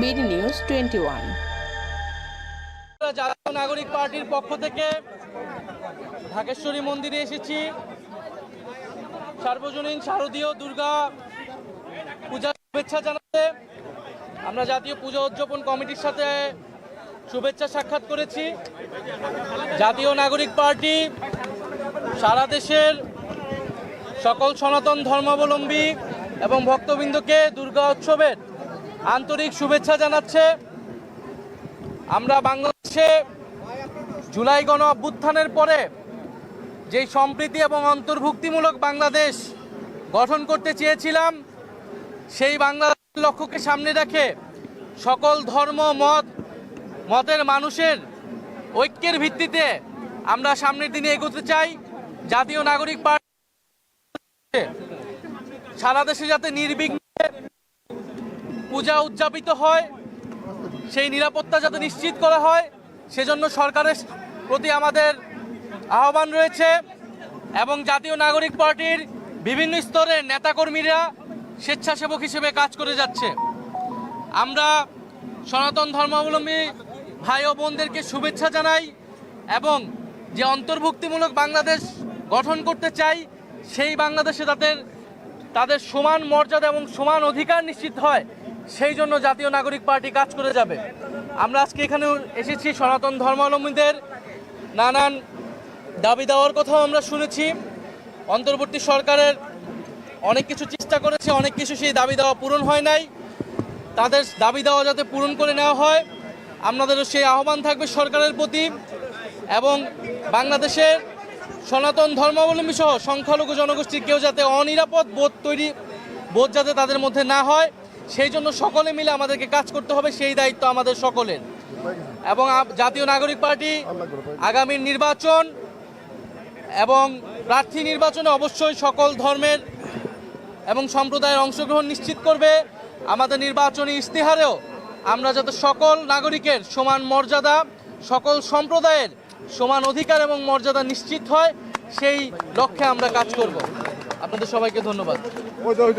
BD news twenty one. জাতীয় নাগরিক পার্টির পক্ষ থেকে ঢাকেশ্বরী মন্দিরে এসেছি, সার্বজনীন শারদীয় দুর্গা পূজার শুভেচ্ছা জানাতে আমরা জাতীয় পূজা উদযাপন কমিটির সাথে শুভেচ্ছা সাক্ষাৎ করেছি। জাতীয় নাগরিক পার্টি সারা দেশের সকল সনাতন ধর্মাবলম্বী এবং ভক্তবৃন্দকে দুর্গা উৎসবের আন্তরিক শুভেচ্ছা জানাচ্ছে। আমরা বাংলাদেশে জুলাই গণ অভ্যুত্থানের পরে যেই সম্প্রীতি এবং অন্তর্ভুক্তিমূলক বাংলাদেশ গঠন করতে চেয়েছিলাম, সেই বাংলাদেশের লক্ষ্যকে সামনে রেখে সকল ধর্ম, মত, মতের মানুষের ঐক্যের ভিত্তিতে আমরা সামনের দিনে এগোতে চাই। জাতীয় নাগরিক পার্টি সারা দেশে যাতে নির্বিঘ্নে পূজা উদযাপিত হয়, সেই নিরাপত্তা যাতে নিশ্চিত করা হয়, সেজন্য সরকারের প্রতি আমাদের আহ্বান রয়েছে এবং জাতীয় নাগরিক পার্টির বিভিন্ন স্তরের নেতাকর্মীরা স্বেচ্ছাসেবক হিসেবে কাজ করে যাচ্ছে। আমরা সনাতন ধর্মাবলম্বী ভাই ও বোনদেরকে শুভেচ্ছা জানাই এবং যে অন্তর্ভুক্তিমূলক বাংলাদেশ গঠন করতে চাই, সেই বাংলাদেশে তাদের তাদের সমান মর্যাদা এবং সমান অধিকার নিশ্চিত হয় সেই জন্য জাতীয় নাগরিক পার্টি কাজ করে যাবে। আমরা আজকে এখানে এসেছি সনাতন ধর্মাবলম্বীদের নানান দাবি দেওয়ার কথাও আমরা শুনেছি। অন্তর্বর্তী সরকারের অনেক কিছু চেষ্টা করেছে, অনেক কিছু সেই দাবি দেওয়া পূরণ হয় নাই। তাদের দাবি দেওয়া যাতে পূরণ করে নেওয়া হয়, আপনাদেরও সেই আহ্বান থাকবে সরকারের প্রতি এবং বাংলাদেশের সনাতন ধর্মাবলম্বী সহ সংখ্যালঘু জনগোষ্ঠীর কেউ যাতে অনিরাপদ বোধ তৈরি, বোধ যাতে তাদের মধ্যে না হয় সেই জন্য সকলে মিলে আমাদেরকে কাজ করতে হবে সেই দায়িত্ব আমাদের সকলের এবং জাতীয় নাগরিক পার্টি আগামী নির্বাচন এবং প্রার্থী নির্বাচনে অবশ্যই সকল ধর্মের এবং সম্প্রদায়ের অংশগ্রহণ নিশ্চিত করবে আমাদের নির্বাচনী ইস্তেহারেও আমরা যাতে সকল নাগরিকের সমান মর্যাদা সকল সম্প্রদায়ের সমান অধিকার এবং মর্যাদা নিশ্চিত হয় সেই লক্ষ্যে আমরা কাজ করব আপনাদের সবাইকে ধন্যবাদ ওই